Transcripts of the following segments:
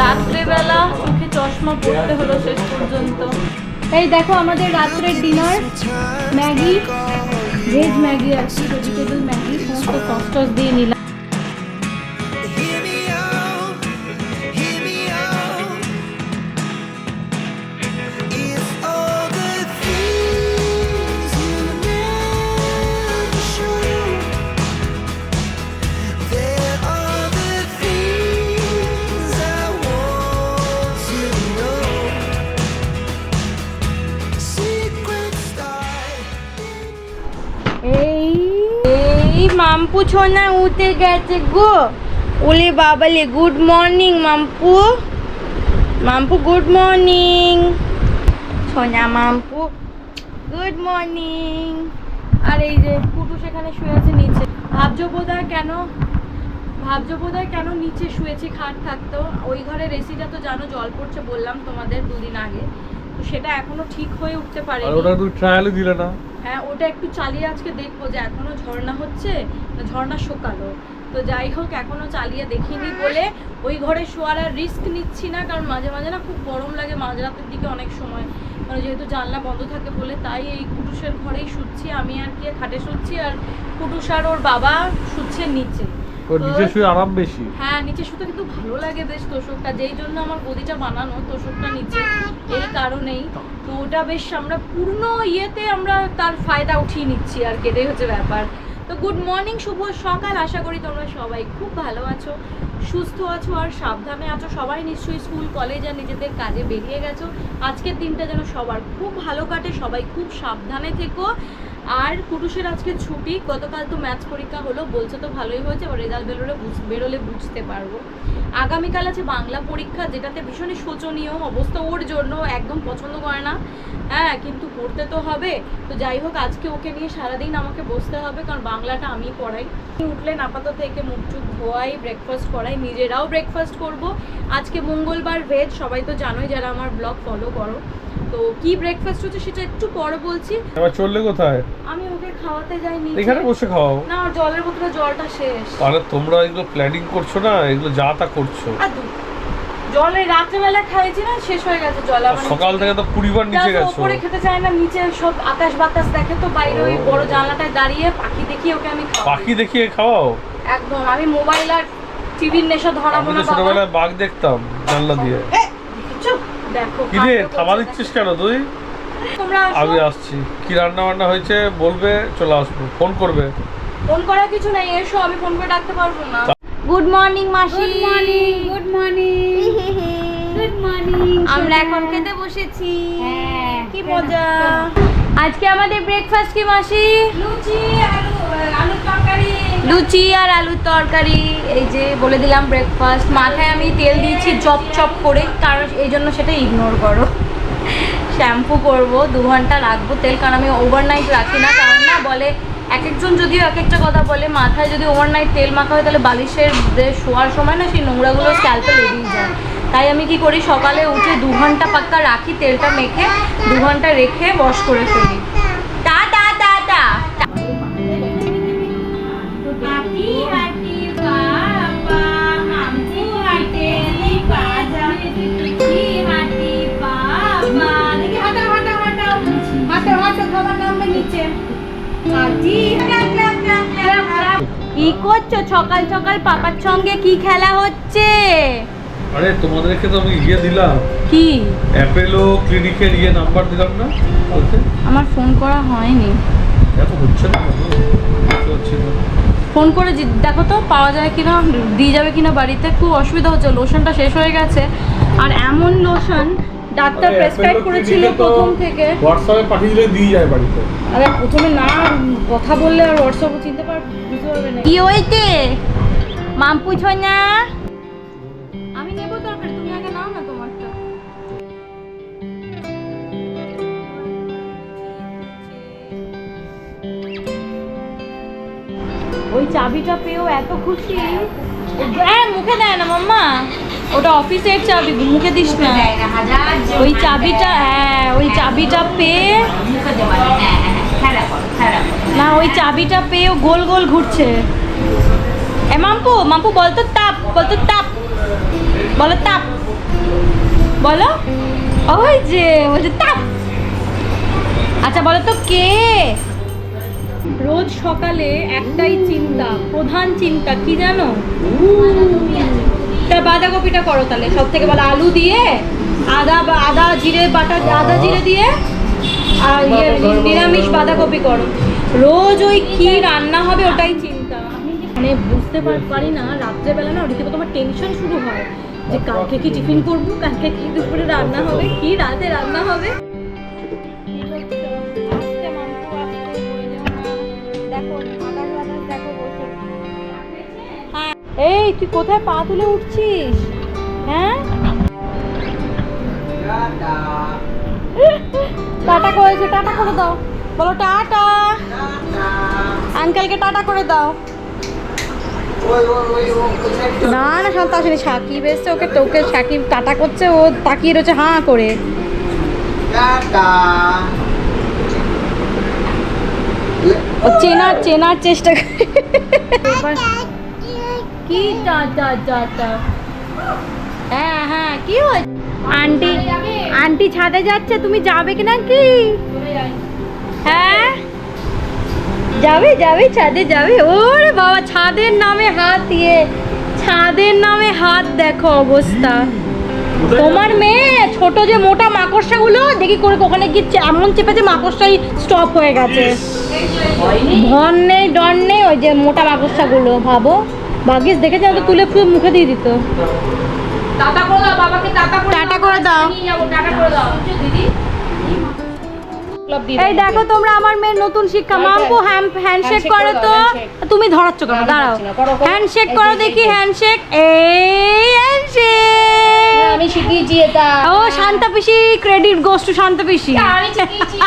রাত্রেবেলা চোখে চশমা পড়তে হলো শেষ পর্যন্ত। এই দেখো আমাদের রাত্রের ডিনার ম্যাগি ভেজ ম্যাগি আছে ভেজিটেবল ম্যাগি, সমস্ত সস দিয়ে নিলাম। মাম্পু ছোনা উঠে গেছে গো। ওলে বাবালে good morning Mampu. Mampu good morning ছোনা Mampu good morning আর এই যে কুটু সেখানে শুয়ে আছে নিচে। ভাবছ বোধহয় কেন? ভাবছ বোধহয় কেন নিচে শুয়েছি খাট থাকতো ওই ঘরের এসিটা তো জানো জল পড়ছে বললাম তোমাদের দুদিন আগে। তো সেটা এখনও ঠিক হয়ে উঠতে পারেনি। ওটা তুই ট্রায়ালে দিলে না। হ্যাঁ ওটা একটু চালিয়ে আজকে দেখব যে এখনও ঝর্ণা হচ্ছে, ঝর্ণা শোকালো। তো যাই হোক, এখনও চালিয়ে দেখিনি বলে ওই ঘরে শোয়ার আর রিস্ক নিচ্ছি না, কারণ মাঝে মাঝে না খুব গরম লাগে মাঝরাতের দিকে অনেক সময়। মানে যেহেতু জানলা বন্ধ থাকে বলে, তাই এই কুটুসের ঘরেই শুচ্ছি, আমি আর কি খাটে শুচ্ছি, আর কুটুস আর ওর বাবা শুচ্ছে নিচে। ওর নিচে শুয়ে আরাম বেশি। হ্যাঁ নিচে শুতে কিন্তু ভালো লাগে বেশ তোষকটা। যেই জন্য আমার গদিটা বানানো তোষকটা নিচে এই কারণেই। তো ওটা বেশ আমরা পূর্ণ ইয়েতে আমরা তার ফায়দা উঠিয়ে নিচ্ছি আর কি এটাই হচ্ছে ব্যাপার। তো গুড মর্নিং শুভ সকাল। আশা করি তোমরা সবাই খুব ভালো আছো সুস্থ আছো আর সাবধানে আছো। সবাই নিশ্চয়ই স্কুল কলেজ আর নিজেদের কাজে বেরিয়ে গেছো। আজকের দিনটা যেন সবার খুব ভালো কাটে। সবাই খুব সাবধানে থেকো। আর কুটুসের আজকে ছুটি, গতকাল তো ম্যাথ পরীক্ষা হলো, বলছে তো ভালোই হয়েছে, এবার রেজাল্ট বেরোলে বেরোলে বুঝতে পারব। আগামীকাল আছে বাংলা পরীক্ষা, যেটাতে ভীষণই শোচনীয় অবস্থা ওর জন্য, একদম পছন্দ করে না। হ্যাঁ কিন্তু পড়তে তো হবে। তো যাই হোক, আজকে ওকে নিয়ে সারাদিন আমাকে বসতে হবে, কারণ বাংলাটা আমি পড়াই। উঠলেন আপাতত থেকে মুখ চুখ ধোয়াই ব্রেকফাস্ট করাই, নিজেরাও ব্রেকফাস্ট করব। আজকে মঙ্গলবার ভেজ সবাই তো জানোই যারা আমার ব্লগ ফলো করো। তো কি ব্রেকফাস্ট হচ্ছে সেটা একটু পরে বলছি। এবার চললে কোথায়? আমি ওকে খাওয়াতে যাই নিচে। এখানে বসে খাওয়াও। না ওর জলের বোতলে জলটা শেষ। আরে তোমরা এগুলো প্ল্যানিং করছ না? এগুলো যা তা করছ। আর জলে রাত্রেবেলা খাইছি না শেষ হয়ে গেছে জল। আমার সকাল থেকে তো কুড়ি বার নিচে গেছো। ওপরে খেতে চায় না নিচে সব আকাশ বাতাস দেখে তো বাইরে ওই বড় জানলাটায় দাঁড়িয়ে পাখি দেখি ওকে আমি খাওয়াই। পাখি দেখিয়ে খাওয়াও? একদম আমি মোবাইল আর টিভির নেশা ধরাবো না বাবা ছোটবেলায় বাঘ দেখতাম জানলা দিয়ে? দেখো কি থামা দিচ্ছিস কেন তুই। আমি আসছি। কি রান্না বান্না হয়েছে বলবে চলে আসব। ফোন করবে? ফোন করার কিছু নাই এসো আমি ফোন করে ডাকতে পারব না। গুড মর্নিং মাসি। Good morning good morning good morning আমরা এখন খেতে বসেছি। কি মজা। আজকে আমাদের ব্রেকফাস্ট কি মাসি? লুচি আলুর তরকারি। লুচি আর আলুর তরকারি, এই যে বলে দিলাম ব্রেকফাস্ট মাথায় আমি তেল দিয়েছি চপ চপ করে কারণ এই জন্য সেটা ইগনোর করো। শ্যাম্পু করব, দু ঘণ্টা রাখব তেল, কারণ আমি ওভারনাইট রাখি না। কারণ না বলে এক একজন যদিও এক একটা কথা বলে, মাথায় যদি ওভারনাইট তেল মাখা হয়, তাহলে বালিশের শোয়ার সময় না, সেই নোংরাগুলো স্ক্যাল্পে লেগেই যায়। তাই আমি কি করি, সকালে উঠে দু ঘণ্টা পাক্কা রাখি তেলটা মেখে, দু ঘণ্টা রেখে ওয়াশ করে ফেলি। কি করছ? সকাল সকাল পাপার সঙ্গে কি খেলা হচ্ছে? আরে তোমাদেরকে তো আমি ইয়ে দিলাম। কি? অ্যাপেলো ক্লিনিকের ইয়ে নাম্বার দিলাম না? আমার ফোন করা হয়নি। এত হচ্ছে না। ফোন করে দেখো তো পাওয়া যায় কিনা দিয়ে যাবে কিনা বাড়িতে খুব অসুবিধা হচ্ছে লোশনটা শেষ হয়ে গেছে। আর এমন লোশন ডাক্তার প্রেসক্রাইব করেছিল প্রথম থেকে। হোয়াটসঅ্যাপে পাঠিয়ে দিলে দিয়ে যায় বাড়িতে। আরে প্রথমে না কথা বললে আর হোয়াটসঅ্যাপে চিনতে পার বুঝতে পারবে না। কি হইতে মাম পুছো না? আমি নেব তরকারি তুমি আগে নাও না তোমারটা। ওই চাবিটা পেয়েও এত খুশি। হ্যাঁ মুখে দেয় না মাম্মা। ওটা অফিসের চাবি, মুখে দিস না। ওই চাবিটা হ্যাঁ ওই চাবিটা পেয়ে না, ওই চাবিটা পেয়ে গোল গোল ঘুরছে। এ মাম্পু মাম্পু বলতো তাপ বলতো তাপ। বলো তাপ। বলো। ওই যে বলছে তাপ। আচ্ছা বলো তো কে? রোজ সকালে একটাই চিন্তা, প্রধান চিন্তা কি জানো? বাঁধাকপিটা করো তাহলে সব থেকে ভালো আলু দিয়ে, আদা বা, আদা, জিরে, বাটা, আদা, জিরে দিয়ে, আর ইয়ে নিরামিষ বাঁধাকপি করো। রোজ ওই কি রান্না হবে ওটাই চিন্তা। মানে বুঝতে পারি না, রাত্রেবেলা না রীতিমতো আমার টেনশন শুরু হয় যে কালকে কি টিফিন করব, কালকে কি দুপুরে রান্না হবে, কি রাতে রান্না হবে। এই তুই কোথায় পা তুলে উঠছিস? হ্যাঁ? টাটা। করেছে টাটা করে দাও। বলো টাটা। আঙ্কেলকে টাটা করে দাও। না না শান্ত আসেনি সাকিব এসছে ওকে তোকে সাকিব টাটা করছে ও তাকিয়ে রয়েছে হাঁ করে। ও চেনার চেনার চেষ্টা করে। কি টাটা টাটা হ্যাঁ হ্যাঁ কি হয়েছে আন্টি আন্টি ছাদে যাচ্ছে তুমি যাবে কি না কি? হ্যাঁ? যাবে যাবে ছাদে যাবে? ওরে বাবা ছাদের নামে হাত দিয়ে ছাদের নামে হাত দেখো অবস্থা। তোমার মেয়ে ছোট যে মোটা মাকড়সাগুলো দেখি করে ওখানে গিয়ে এমন চেপেছে মাকড়সাই স্টপ হয়ে গেছে। ভন নেই ডন নেই ওই যে মোটা মাকড়সাগুলো ভাবো। ভাগ্যিস দেখেছে তো তুলে ফুলে মুখে দিয়ে দিত। টাটা করে দাও বাবাকে টাটা করে টাটা করে দাও। টাটা করে দাও। দিদি? এই দেখো তোমরা আমার মেয়ের নতুন শিক্ষা। মাম্পু হ্যান্ডশেক করো তো। তুমি ধরাচ্ছ কেন? দাঁড়াও। হ্যান্ডশেক করো। দেখি হ্যান্ডশেক এই হ্যান্ডশেক আমি শিখিয়েছি এটা। ও শান্তা পিসি ক্রেডিট গোস টু শান্তা পিসি। আমি শিখিয়েছি।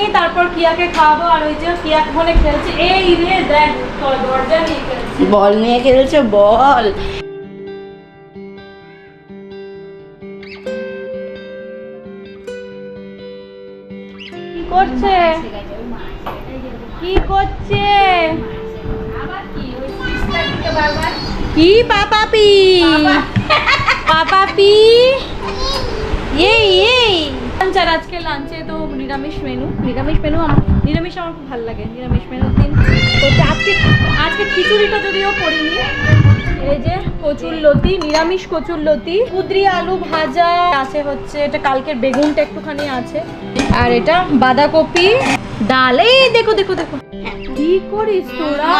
নিই তারপর কিয়াকে খাওয়াবো আর ওই যে কিয়া খেলছে। এই রে দেখ দরজা নিয়ে খেলছে। বল নিয়ে খেলছো বল। কি করছে? কি করছে? কি পাপাপি? পাপাপি? এই এই। আজকে লাঞ্চে তো নিরামিষ মেনু নিরামিষ মেনু আমার নিরামিষ আমার খুব ভালো লাগে নিরামিষ মেনুর দিন তো আজকে আজকে খিচুড়িটা যদিও করিনি এই যে কচুর লতি নিরামিষ কচুর লতি কুদরি আলু ভাজা আছে হচ্ছে এটা কালকের বেগুনটা একটুখানি আছে। আর এটা বাঁধাকপি ডাল এই দেখো দেখো দেখো। কি করিস তোরা?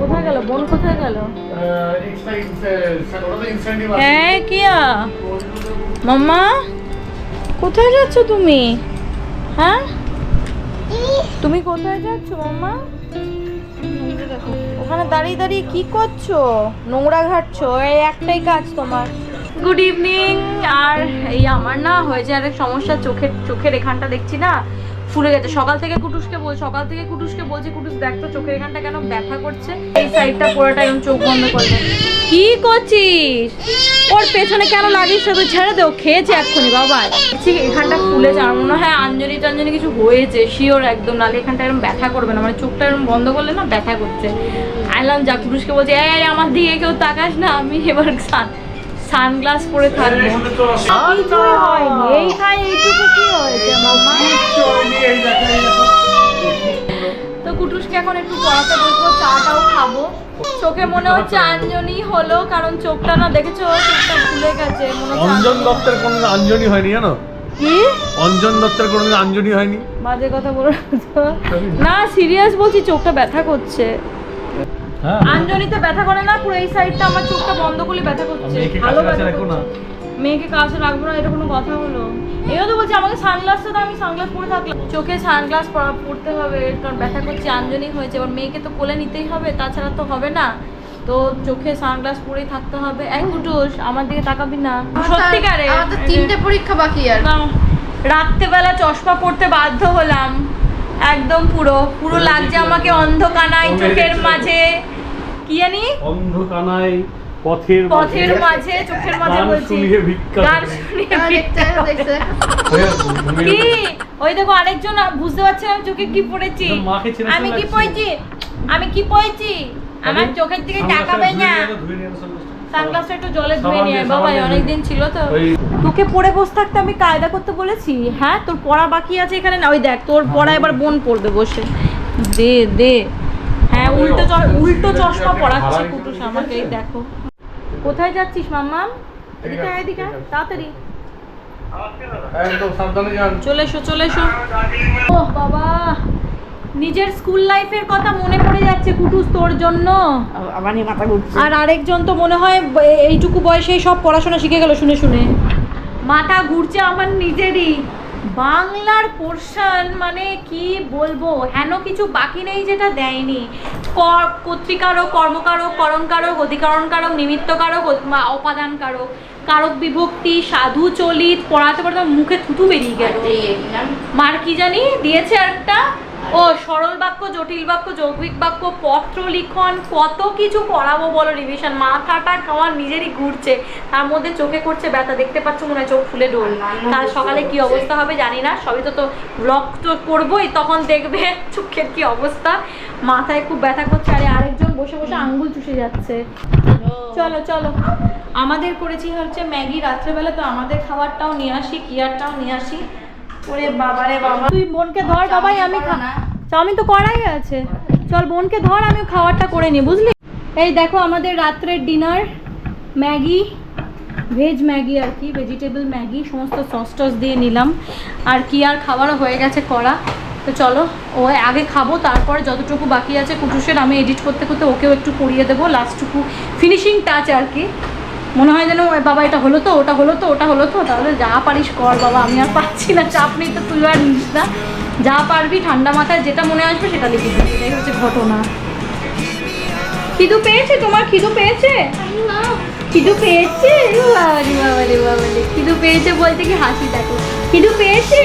কোথায় গেল? বোন কোথায় গেল? হ্যাঁ কিয়া? মাম্মা? কোথায় যাচ্ছ তুমি? হ্যাঁ? তুমি কোথায় যাচ্ছ মাম্মা ওখানে দাঁড়িয়ে দাঁড়িয়ে কি করছ? নোংরা ঘাটছো এই একটাই কাজ তোমার। গুড ইভিনিং আর এই আমার না হয়েছে আরেক সমস্যা চোখের চোখের এখানটা দেখছি না। ফুলে গেছে। সকাল থেকে কুটুসকে বল সকাল থেকে কুটুসকে বলছি কুটুস দেখ তো চোখের এখানটা কেন ব্যথা করছে। এই সাইডটা পুরোটা এরকম চোখ বন্ধ করবে কি করছিস? ওর পেছনে কেন লাগিস তো ছেড়ে দে ও খেয়েছে এক্ষুনি বাবা। ঠিক এখানটা ফুলেছে আমার মনে হয় আঞ্জলি টাঞ্জলি কিছু হয়েছে শিওর একদম। নালে এখানটা এরকম ব্যথা করবে না মানে চোখটা এরকম বন্ধ করলে না ব্যথা করছে। আইলাম যা পুরুষকে বলছে এই আমার দিকে কেউ তাকাস না আমি এবার সানগ্লাস পরে থাকব। কিছুই হয়নি এইখানে এইটুকু কি হয়েছে মামা তো কুটুসকে এখন একটু পড়াতে বসবো চাটাও খাব। চোখে মনে হচ্ছে আঞ্জনি হলো কারণ চোখটা না দেখেছ? চোখটা ফুলে গেছে মনে হচ্ছে অঞ্জন। দত্তের কোনো আঞ্জনি হয়নি জানো? কি? অঞ্জন দত্তের কোনো আঞ্জনি হয়নি? বাজে কথা বলো না সিরিয়াস বলছি চোখটা ব্যথা করছে। হ্যাঁ। আঞ্জনিতে ব্যথা করে না পুরো এই সাইডটা আমার চোখটা বন্ধ করলে ব্যথা করছে। মেয়েকে ভালো ব্যথা রাখো না। করছে। মেয়েকে কাছে রাখব না এটা কোনো কথা হলো। এও তো বলছে আমাকে সানগ্লাসটা তো আমি সানগ্লাস পরে থাকলাম। চোখে সানগ্লাস পরা পরতে হবে কারণ ব্যথা করছে আঞ্জনি হয়েছে। এবার মেয়েকে তো কোলে নিতেই হবে তাছাড়া তো হবে না। তো চোখে সানগ্লাস পরেই থাকতে হবে। এক কুটুস আমার দিকে তাকাবি না। সত্যিকারে। আমার তো তিনটে পরীক্ষা বাকি আর। রাত্রেবেলা চশমা পড়তে বাধ্য হলাম। একদম পুরো পুরো লাগছে আমাকে অন্ধকানায় চোখের মাঝে। কি জানি? অন্ধ কানাই পথের পথের মাঝে চোখের মাঝে বলছি। গান শুনিয়ে হ্যাঁ, ভিক্ষা কি? ওই দেখো আরেকজন বুঝতে পারছে আমি চোখে কি পড়েছি। আমি কি পড়েছি? আমি কি পড়েছি? আমার চোখের দিকে তাকাবে না। সানগ্লাসটা একটু জলে ধুয়ে নিয়ে বাবা অনেক দিন ছিল তো। তোকে পড়ে বসে থাকতে আমি কায়দা করতে বলেছি। হ্যাঁ তোর পড়া বাকি আছে এখানে? না ওই দেখ তোর পড়া এবার বোন পড়বে বসে। দে দে। হ্যাঁ উল্টো উল্টো চশমা পড়াচ্ছে কুটুস আমাকে এই দেখো। কোথায় যাচ্ছিস মাম্মাম? এদিকে এদিকে তাড়াতাড়ি। চলে এসো চলে এসো। ও বাবা। নিজের স্কুল লাইফের কথা মনে পড়ে যাচ্ছে কুটুস তোর জন্য। আমার নিয়ে মাথা ঘুরছে। আর আরেকজন তো মনে হয় এইটুকু বয়সেই সব পড়াশোনা শিখে গেল শুনে শুনে। মাথা ঘুরছে আমার নিজেরই। বাংলার পোর্শন মানে কি বলব? হেন কিছু বাকি নেই যেটা দেয়নি। কর- কর্তৃকারক কর্মকারক করণকারক অধিকরণকারক নিমিত্তকারক অপাদানকারক কারক বিভক্তি সাধু চলিত পড়াতে পড়াতে মুখে থুতু বেরিয়ে গেল। মার কি জানি? দিয়েছে একটা ও সরল বাক্য জটিল বাক্য যৌগিক বাক্য পত্র লিখন কত কিছু পড়াবো বলো রিভিশন মাথাটা আমার নিজেরই ঘুরছে। তার মধ্যে চোখে করছে ব্যথা দেখতে পাচ্ছ মনে হয় চোখ ফুলে ডোল। কাল সকালে কি অবস্থা হবে জানি না সবই তো তো ব্লগ তো করবোই তখন দেখবে চোখের কি অবস্থা। মাথায় খুব ব্যথা করছে আরে আরেকজন বসে বসে আঙ্গুল চুষে যাচ্ছে। চলো চলো। আমাদের করেছি হচ্ছে ম্যাগি রাত্রেবেলা তো আমাদের খাবারটাও নিয়ে আসি কিয়ারটাও নিয়ে আসি। ওরে বাবা তুই বোনকে ধর বাবাই আমি চাউমিন তো করাই আছে। চল বোনকে ধর আমি খাবারটা করে নি বুঝলি? এই দেখো আমাদের রাত্রের ডিনার ম্যাগি ভেজ ম্যাগি আর কি ভেজিটেবল ম্যাগি সমস্ত সস টস দিয়ে নিলাম। আর কি আর খাবারও হয়ে গেছে করা। তো চলো ও আগে খাব তারপর যতটুকু বাকি আছে কুটুসের আমি এডিট করতে করতে ওকেও একটু করিয়ে দেবো লাস্টটুকু ফিনিশিং টাচ আর কি। মনে হয় যেন "ওই বাবা, এটা হলো তো, ওটা হলো তো, ওটা হলো তো, তাহলে যা পারিস কর বাবা, আমি আর পাচ্ছি না, চাপ নেই তো, তুই আর নিস না। যা পারবি, ঠান্ডা মাথায় যেটা মনে আসবে সেটা লিখে দিবি, এটাই হচ্ছে ঘটনা। খিদু পেয়েছে তোমার? খিদু পেয়েছে? খিদু পেয়েছে? খিদু পেয়েছে বলতে কি হাসি দেখো। খিদু পেয়েছে?